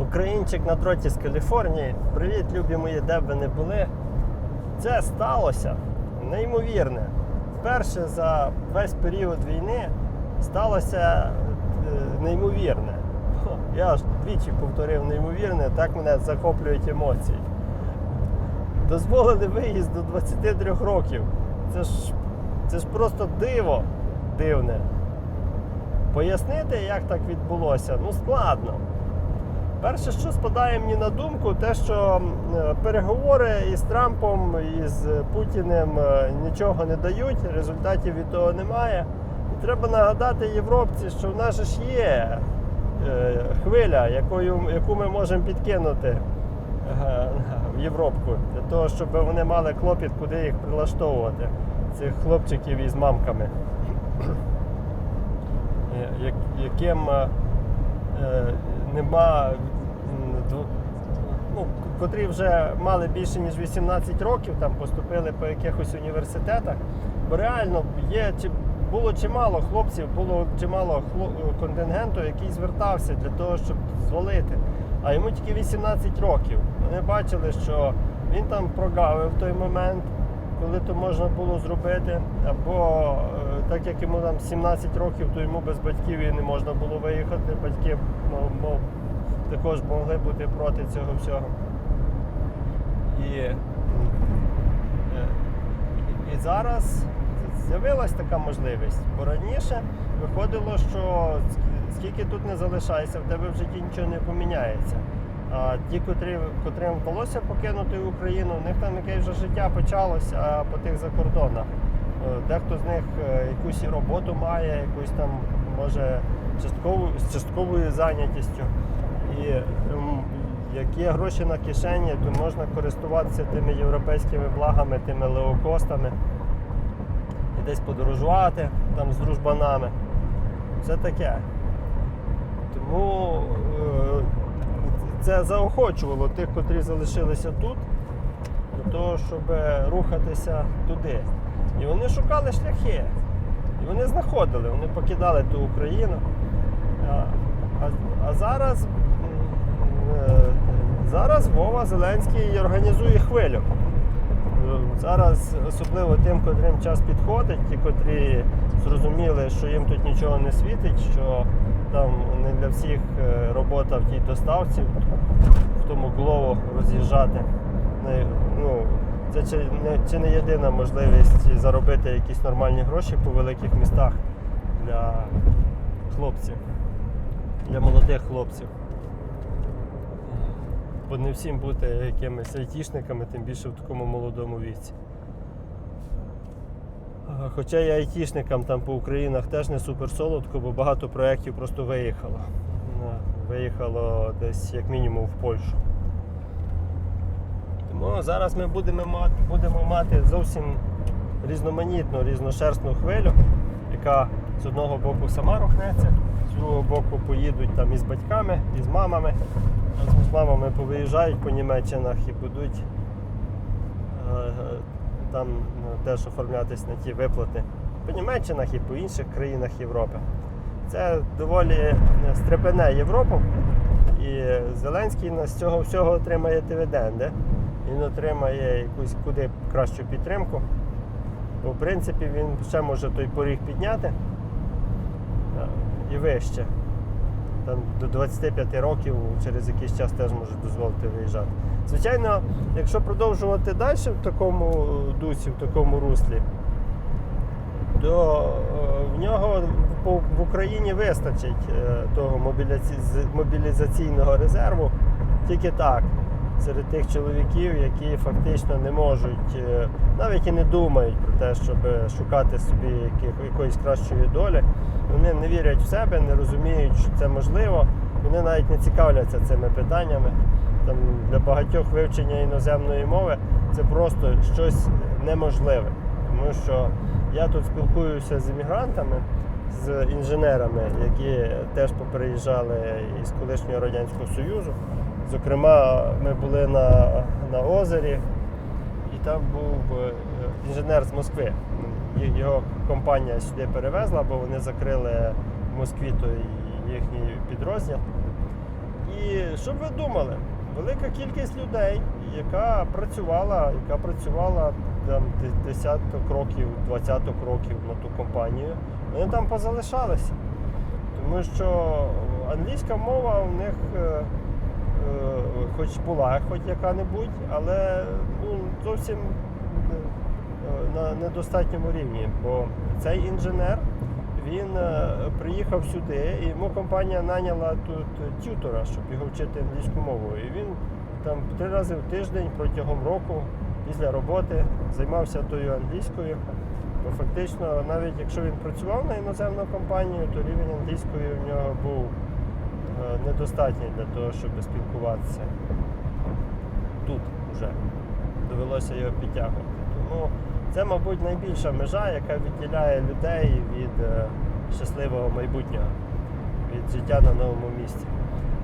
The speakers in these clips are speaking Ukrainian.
Українчик на дроті з Каліфорнії. Привіт, любі мої, де б ви не були. Це сталося неймовірне. Вперше за весь період війни сталося е, неймовірне. Я аж двічі повторив неймовірне, так мене захоплюють емоції. Дозволили виїзд до 23 років. Це ж, це ж просто диво дивне. Пояснити, як так відбулося, ну складно. Перше, що спадає мені на думку, те, що е, переговори із Трампом і з Путіним е, нічого не дають, результатів від того немає. І треба нагадати європці, що в нас ж є е, хвиля, якою, яку ми можемо підкинути в Європку, для того, щоб вони мали клопіт, куди їх прилаштовувати, цих хлопчиків із мамками, яким нема ну, котрі вже мали більше ніж 18 років, там поступили по якихось університетах. Бо реально є чи було чимало хлопців, було чимало контингенту, який звертався для того, щоб звалити. А йому тільки 18 років. Вони бачили, що він там прогавив той момент, коли то можна було зробити. Або е, так як йому там 17 років, то йому без батьків і не можна було виїхати. Батьки мов, також могли бути проти цього всього. І, е, і зараз з'явилась така можливість. Бо раніше виходило, що скільки тут не залишається, в тебе в житті нічого не поміняється. А ті, котрі, котрим вдалося покинути Україну, у них там якесь вже життя почалося по тих закордонах. Е, Дехто з них е, якусь і роботу має, якусь там може часткову, з частковою зайнятістю. І ем, як є гроші на кишені, то можна користуватися тими європейськими благами, тими леокостами і десь подорожувати там з дружбанами. Все таке. Тому е, це заохочувало тих, котрі залишилися тут, до того, щоб рухатися туди. І вони шукали шляхи. І вони знаходили, вони покидали ту Україну. А, а, зараз, зараз Вова Зеленський організує хвилю. Зараз особливо тим, котрим час підходить, ті, котрі зрозуміли, що їм тут нічого не світить, що там не для всіх е, робота в тій доставці, в тому глово роз'їжджати. Ну, це чи не, чи не єдина можливість заробити якісь нормальні гроші по великих містах для хлопців, для молодих хлопців. Бо не всім бути якимись айтішниками, тим більше в такому молодому віці. Хоча і айтішникам там по Українах теж не супер солодко, бо багато проєктів просто виїхало. Виїхало десь як мінімум в Польщу. Тому зараз ми будемо мати, будемо мати зовсім різноманітну, різношерстну хвилю, яка з одного боку сама рухнеться, з другого боку поїдуть там із батьками, із мамами. З мамами повиїжджають по Німеччинах і будуть е, там ну, теж оформлятись на ті виплати по Німеччинах і по інших країнах Європи. Це доволі е, стрепене Європу. І Зеленський з цього всього отримає дивіденди. Він отримає якусь куди кращу підтримку. Бо в принципі він ще може той поріг підняти е, і вище. Там до 25 років через якийсь час теж можуть дозволити виїжджати. Звичайно, якщо продовжувати далі в такому дусі, в такому руслі, то е, в нього в Україні вистачить е, того мобілізаційного резерву тільки так. Серед тих чоловіків, які фактично не можуть, е, навіть і не думають про те, щоб шукати собі якоїсь кращої долі. Вони не вірять в себе, не розуміють, що це можливо. Вони навіть не цікавляться цими питаннями. Там для багатьох вивчення іноземної мови це просто щось неможливе. Тому що я тут спілкуюся з іммігрантами, з інженерами, які теж поприїжджали із колишнього Радянського Союзу. Зокрема, ми були на, на озері, і там був е, інженер з Москви. Його компанія сюди перевезла, бо вони закрили в Москві той їхній підрозділ. І щоб ви думали, велика кількість людей, яка працювала, яка працювала там де- десяток років, двадцяток років на ту компанію, вони там позалишалися. Тому що англійська мова у них е, хоч була хоч яка-небудь, але ну, зовсім е, на недостатньому рівні. Бо цей інженер він е, приїхав сюди, і йому компанія наняла тут тютора, щоб його вчити англійську мову. І він там три рази в тиждень протягом року після роботи займався тою англійською. Бо фактично, навіть якщо він працював на іноземну компанію, то рівень англійської в нього був е, недостатній для того, щоб спілкуватися тут вже. Довелося його підтягувати. Тому це, мабуть, найбільша межа, яка відділяє людей від е, щасливого майбутнього, від життя на новому місці.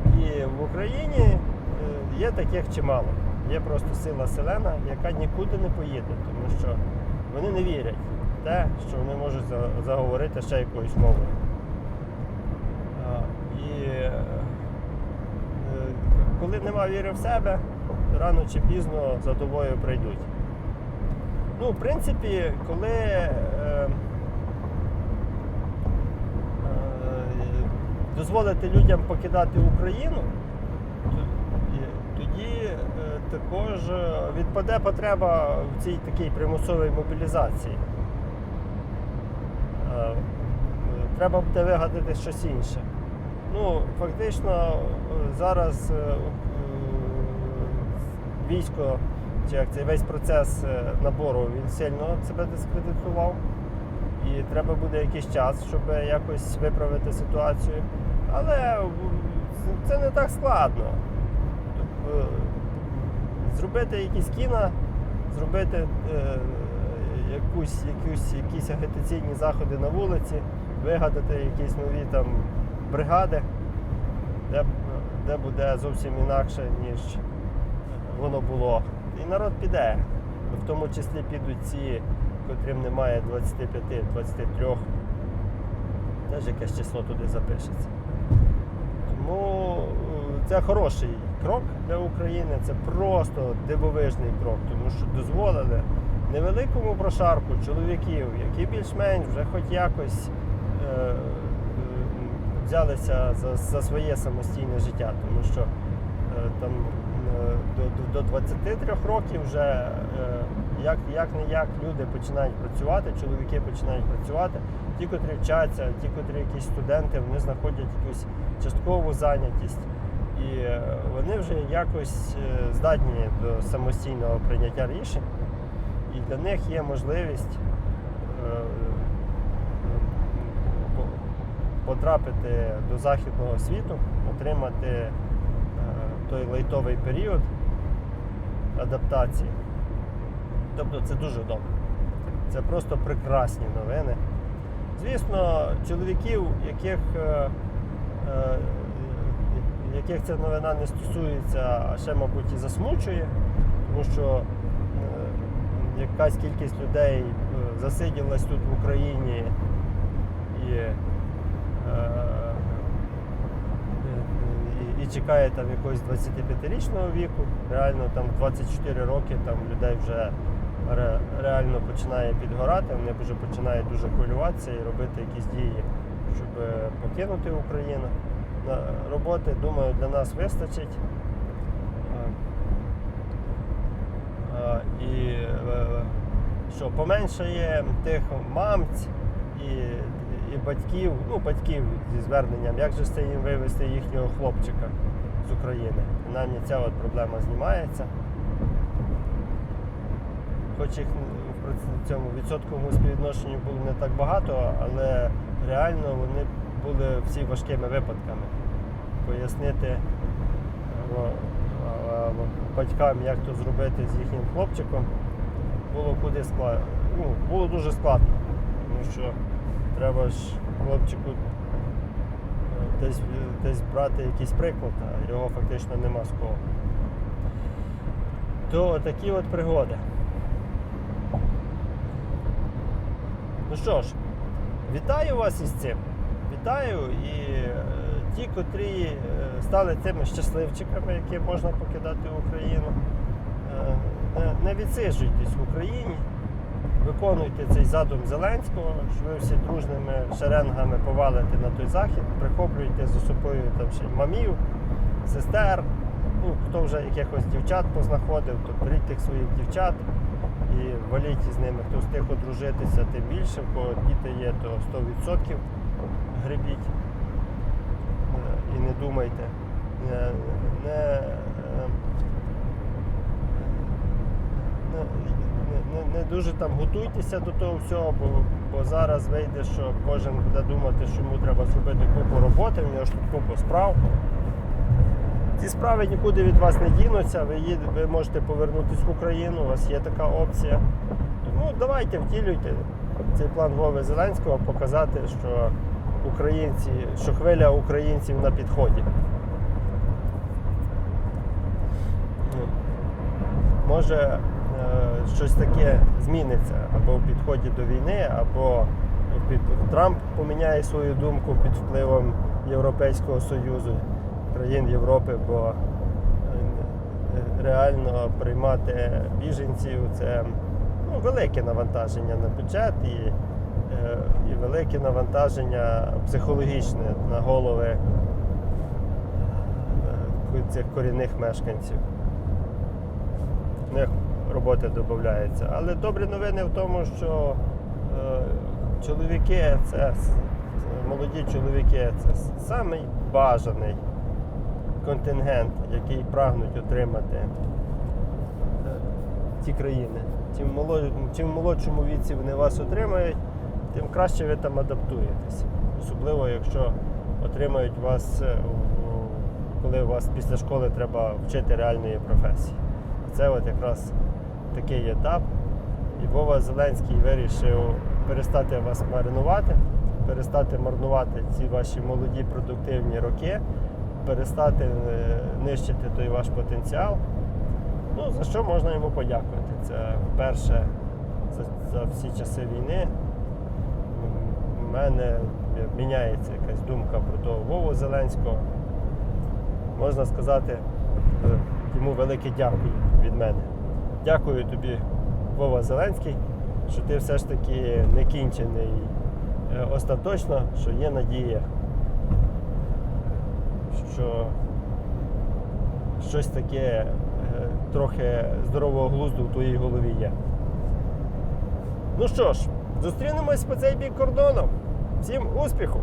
І в Україні е, є таких чимало. Є просто сила селена, яка нікуди не поїде, тому що вони не вірять в те, що вони можуть заговорити ще якоюсь мовою. І е, е, коли нема віри в себе, рано чи пізно за тобою прийдуть. Ну, в принципі, коли е, е, дозволити людям покидати Україну, тоді також відпаде потреба в цій такій примусовій мобілізації. Треба буде вигадати щось інше. Ну, фактично, е, зараз е, е, військо, чи як цей весь процес набору він сильно себе дискредитував. І треба буде якийсь час, щоб якось виправити ситуацію. Але це- це не так складно. Зробити якісь кіно, зробити якусь, якусь, якісь агітаційні заходи на вулиці, вигадати якісь нові там бригади, де, де буде зовсім інакше, ніж воно було. І народ піде. В тому числі підуть ці, котрим немає 25-23. Теж якесь число туди запишеться. Тому е, це хороший крок для України, це просто дивовижний крок, тому що дозволили невеликому прошарку чоловіків, які більш-менш вже хоч якось е, взялися за, за своє самостійне життя, тому що е, там е, до, до, до 23 років вже е, як, як не як люди починають працювати, чоловіки починають працювати. Ті, котрі вчаться, ті, котрі якісь студенти, вони знаходять якусь часткову зайнятість. І вони вже якось здатні до самостійного прийняття рішень. І для них є можливість потрапити до західного світу, отримати е, той лайтовий період адаптації. Тобто це дуже добре. Це просто прекрасні новини. Звісно, чоловіків, яких, е, е, яких ця новина не стосується, а ще, мабуть, і засмучує, тому що якась кількість людей засиділась тут в Україні і, і, і чекає там якогось 25-річного віку. Реально там в 24 роки там людей вже ре- реально починає підгорати, вони вже починають дуже хвилюватися і робити якісь дії, щоб е, покинути Україну. Роботи, думаю, для нас вистачить. Е, е, І е, що поменшає тих мамць і, і батьків, ну батьків зі зверненням, як же це їм вивезти їхнього хлопчика з України. Принаймні ця от проблема знімається. Хоч їх в цьому відсотковому співвідношенні було не так багато, але реально вони були всі важкими випадками. Пояснити батькам, як то зробити з їхнім хлопчиком, було куди складно. Ну, було дуже складно, тому що треба ж хлопчику е, десь, десь брати якийсь приклад, а його фактично нема з кого. То такі от пригоди. Ну що ж, вітаю вас із цим. Вітаю і е, ті, котрі е, стали цими щасливчиками, які можна покидати Україну, не відсиджуйтесь в Україні, виконуйте цей задум Зеленського, що ви всі дружними шеренгами повалите на той захід, прихоплюйте за собою там ще мамів, сестер. Ну, хто вже якихось дівчат познаходив, то беріть тих своїх дівчат і валіть із ними. Хто встиг одружитися, тим більше, в кого діти є, то 100% гребіть. Е, І не думайте. Не, не, е, не, не, не дуже там готуйтеся до того всього, бо, бо зараз вийде, що кожен буде думати, що йому треба зробити купу роботи, в нього ж тут купу справ. Ці справи нікуди від вас не дінуться, ви, їд, ви можете повернутися в Україну, у вас є така опція. Тому давайте втілюйте цей план Вови Зеленського, показати, що українці, що хвиля українців на підході. Ну, Може щось таке зміниться або в підході до війни, або під Трамп поміняє свою думку під впливом Європейського Союзу, країн Європи, бо е, реально приймати біженців це ну, велике навантаження на бюджет і, е, і велике навантаження психологічне на голови е, цих корінних мешканців. Роботи додається. Але добрі новини в тому, що е, чоловіки це молоді чоловіки це самий бажаний контингент, який прагнуть отримати е, ті країни. Чим, чим в молодшому віці вони вас отримають, тим краще ви там адаптуєтесь. Особливо, якщо отримають вас, е, коли вас після школи треба вчити реальної професії. Це от якраз такий етап. І Вова Зеленський вирішив перестати вас маринувати, перестати марнувати ці ваші молоді продуктивні роки, перестати е, нищити той ваш потенціал. Ну, за що можна йому подякувати? Це вперше за, за всі часи війни в мене міняється якась думка про того Вову Зеленського. Можна сказати е, йому велике дякую від мене. Дякую тобі, Вова Зеленський, що ти все ж таки не кінчений е, остаточно, що є надія, що щось таке е, трохи здорового глузду в твоїй голові є. Ну що ж, зустрінемось по цей бік кордону. Всім успіху!